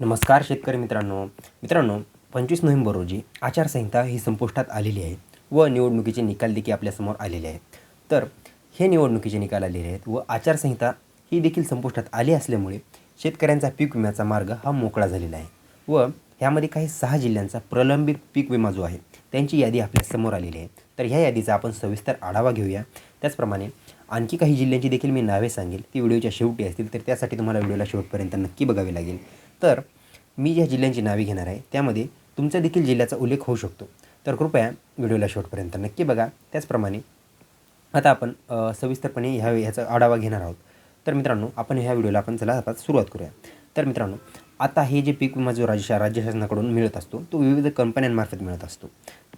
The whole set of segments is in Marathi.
नमस्कार शेतकरी मित्रांनो. मित्रांनो पंचवीस नोव्हेंबर रोजी आचारसंहिता ही संपुष्टात आलेली आहे व निवडणुकीचे निकाल देखील आपल्यासमोर आलेले आहेत. तर हे निवडणुकीचे निकाल आलेले आहेत व आचारसंहिता ही देखील संपुष्टात आली असल्यामुळे शेतकऱ्यांचा पीक विम्याचा मार्ग हा मोकळा झालेला आहे व ह्यामध्ये काही सहा जिल्ह्यांचा प्रलंबित पीक विमा जो आहे त्यांची यादी आपल्यासमोर आलेली आहे. तर ह्या यादीचा आपण सविस्तर आढावा घेऊया. त्याचप्रमाणे आणखी काही जिल्ह्यांची देखील मी नावे सांगेल. ती व्हिडिओच्या शेवटी असतील तर त्यासाठी तुम्हाला व्हिडिओला शेवटपर्यंत नक्की बघावे लागेल. तर मी ज्या जिल्ह्यांची नावे घेणार आहे त्यामध्ये तुमच्या देखील जिल्ह्याचा उल्लेख होऊ शकतो. तर कृपया व्हिडिओला शेवटपर्यंत नक्की बघा. त्याचप्रमाणे आता आपण सविस्तरपणे ह्या ह्याचा आढावा घेणार आहोत. तर मित्रांनो आपण ह्या व्हिडिओला आपण चला आता सुरुवात करूया. तर मित्रांनो आता हे जे पीक विमा जो राज्य राज्य शासनाकडून मिळत असतो तो विविध कंपन्यांमार्फत मिळत असतो.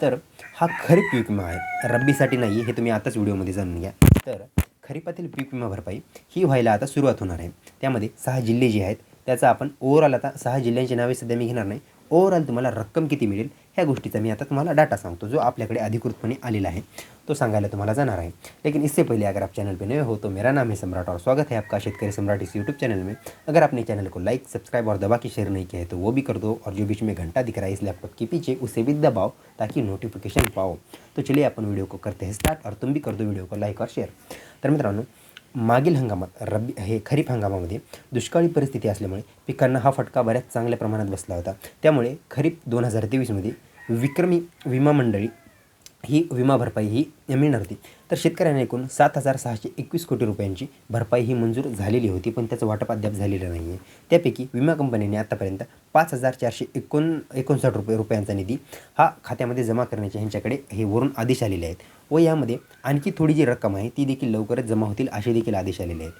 तर हा खरीप पीक विमा आहे. रब्बीसाठी नाही हे तुम्ही आताच व्हिडिओमध्ये जाणून घ्या. तर खरीपातील पीक विमा भरपाई ही व्हायला आता सुरुवात होणार आहे. त्यामध्ये सहा जिल्हे जे आहेत त्याचा आपण ओव्हरऑल आता सहा जिल्ह्यांची नावे सध्या मी घेणार नाही. ओव्हरऑल तुम्हाला रक्कम किती मिळेल ह्या गोष्टीचा मी आता तुम्हाला डाटा सांगतो जो आपल्याकडे अधिकृतपणे आलेला आहे. तो सांगायला तुम्हाला जाणार आहे. लेकिन इससे पहले अगर आप चैनल पे नए हो तो मेरा नाम है सम्राट और स्वागत है आपका शेतकरी सम्राट इस यूट्यूब चैनल में. अगर आपने चैनल को लाइक सब्सक्राइब और दबा के शेयर नहीं किया है तो वो भी कर दो और जो बीच में घंटा दिख रहा है इस लैपटॉप के पीछे उसे भी दबाओ ताकि नोटिफिकेशन पाओ। तो चलिए अपन वीडियो को करते हैं स्टार्ट और तुम भी कर दो वीडियो को लाईक और शेअर तर मित्रांनो मागील हंगामात रब्बी हे खरीप हंगामामध्ये दुष्काळी परिस्थिती असल्यामुळे पिकांना हा फटका बऱ्याच चांगल्या प्रमाणात बसला होता. त्यामुळे खरीप दोन हजार तेवीसमध्ये विक्रमी विमा मंडळी ही विमा भरपाई ही मिळणार होती. तर शेतकऱ्यांना एकूण सात हजार सहाशे एकवीस कोटी रुपयांची भरपाई ही मंजूर झालेली होती पण त्याचं वाटप अद्याप झालेलं नाही आहे त्यापैकी विमा कंपनीने आतापर्यंत पाच हजार चारशे एकोण एकोणसाठ रुपये रुपयांचा निधी हा खात्यामध्ये जमा करण्याचे ह्यांच्याकडे हे वरून आदेश आलेले आहेत. व यामध्ये आणखी थोडी जी रक्कम आहे ती देखील लवकरच जमा होतील असे देखील आदेश आलेले आहेत.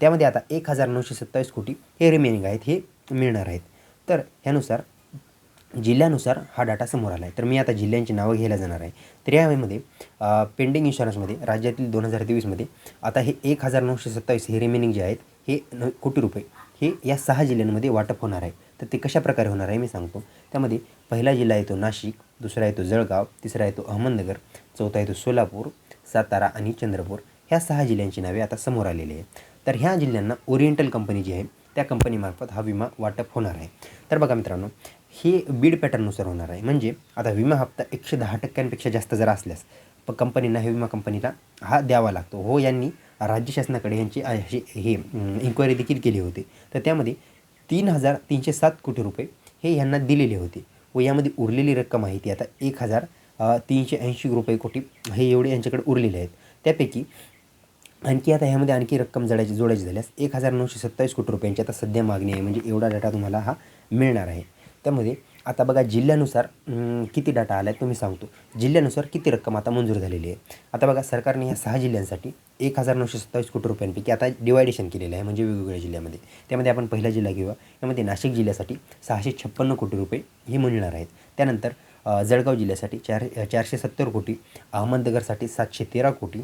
त्यामध्ये आता एक हजार नऊशे सत्तावीस कोटी हे रिमेनिंग आहेत हे मिळणार आहेत. तर ह्यानुसार जिल्ह्यानुसार हा डाटा समोर आला आहे तर मी आता जिल्ह्यांची नावं घ्यायला जाणार आहे. तर यामध्ये पेंडिंग इन्शुरन्समध्ये राज्यातील दोन हजार तेवीसमध्ये आता हे एक हजार नऊशे सत्तावीस हे रिमेनिंग जे आहेत हे न कोटी रुपये. हे या सहा जिल्ह्यांमध्ये वाटप होणार आहे. तर ते कशा प्रकारे होणार आहे मी सांगतो. त्यामध्ये पहिला जिल्हा येतो नाशिक दुसरा येतो जळगाव तिसरा येतो अहमदनगर चौथा येतो सोलापूर सातारा आणि चंद्रपूर. ह्या सहा जिल्ह्यांची नावे आता समोर आलेली आहे तर ह्या जिल्ह्यांना ओरिएंटल कंपनी जी आहे त्या कंपनीमार्फत हा विमा वाटप होणार आहे. तर बघा मित्रांनो हे बीड पॅटर्ननुसार होणार आहे. म्हणजे आता विमा हप्ता एकशे दहा टक्क्यांपेक्षा जास्त जर असल्यास प कंपनींना हे विमा कंपनीला हा द्यावा लागतो. हो यांनी राज्य शासनाकडे यांची अशी हे इन्क्वायरी देखील केली होती. तर त्यामध्ये तीन हजार तीनशे सात कोटी रुपये हे यांना दिलेले होते. व यामध्ये उरलेली रक्कम आहे ती आता एक हजार तीनशे ऐंशी रुपये कोटी हे एवढे यांच्याकडे उरलेले आहेत. त्यापैकी आणखी आता ह्यामध्ये आणखी रक्कम जडायची जोडायची झाल्यास एक हजार नऊशे सत्तावीस कोटी रुपयांची आता सध्या मागणी आहे. म्हणजे एवढा डाटा तुम्हाला हा मिळणार आहे. त्यामध्ये आता बघा जिल्ह्यानुसार किती डाटा आला आहे तो मी सांगतो. जिल्ह्यानुसार किती रक्कम आता मंजूर झालेली आहे? आता बघा सरकारने ह्या सहा जिल्ह्यांसाठी एक हजार नऊशे सत्तावीस कोटी रुपयांपैकी आता डिवायडेशन केलेलं आहे म्हणजे वेगवेगळ्या जिल्ह्यामध्ये. त्यामध्ये आपण पहिला जिल्हा घेऊया. यामध्ये नाशिक जिल्ह्यासाठी सहाशे छप्पन्न कोटी रुपये हे मिळणार आहेत. त्यानंतर जळगाव जिल्ह्यासाठी चार चारशे सत्तर कोटी अहमदनगरसाठी सातशे तेरा कोटी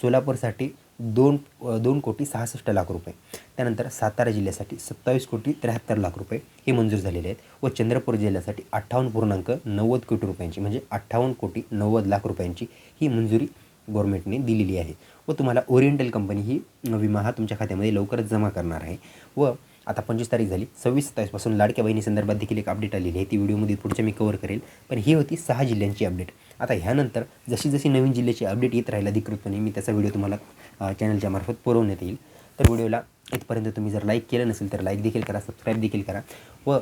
सोलापूरसाठी दोन दोन कोटी सहासष्ट लाख रुपये. त्यानंतर सातारा जिल्ह्यासाठी सत्तावीस कोटी त्र्याहत्तर लाख रुपये हे मंजूर झालेले आहेत. व चंद्रपूर जिल्ह्यासाठी अठ्ठावन्न पूर्णांक नव्वद कोटी रुपयांची म्हणजे अठ्ठावन्न कोटी नव्वद लाख रुपयांची ही मंजुरी गव्हर्मेंटने दिलेली आहे. व तुम्हाला ओरिएंटल कंपनी ही विमा हा तुमच्या खात्यामध्ये लवकरच जमा करणार आहे. व आता पंचवीस तारीख झाली सव्वीस सत्तावीसपासून लाडक्या बहिणी संदर्भात देखील एक अपडेट आलेली आहे. ती व्हिडिओमध्ये पुढच्या मी कवर करेल. पण ही होती सहा जिल्ह्यांची अपडेट आता ह्यानंतर जशी जशी नवीन जिल्ह्याची अपडेट येत राहील अधिकृतपणे मी त्याचा व्हिडिओ तुम्हाला चॅनलच्या मार्फत पुरवण्यात येईल. तर व्हिडिओला इथपर्यंत तुम्ही जर लाईक केलं नसेल तर लाईक देखील करा सबस्क्राईब देखील करा. व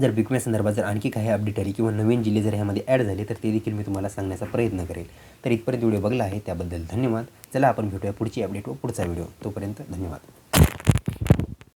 जर बिकम्या संदर्भात जर आणखी काही अपडेट आली किंवा नवीन जिल्हे जर ह्यामध्ये ॲड झाले तर ते देखील मी तुम्हाला सांगण्याचा प्रयत्न करेल. तर इथपर्यंत व्हिडिओ बघला आहे त्याबद्दल धन्यवाद. चला आपण भेटूया पुढची अपडेट व पुढचा व्हिडिओ तोपर्यंत धन्यवाद.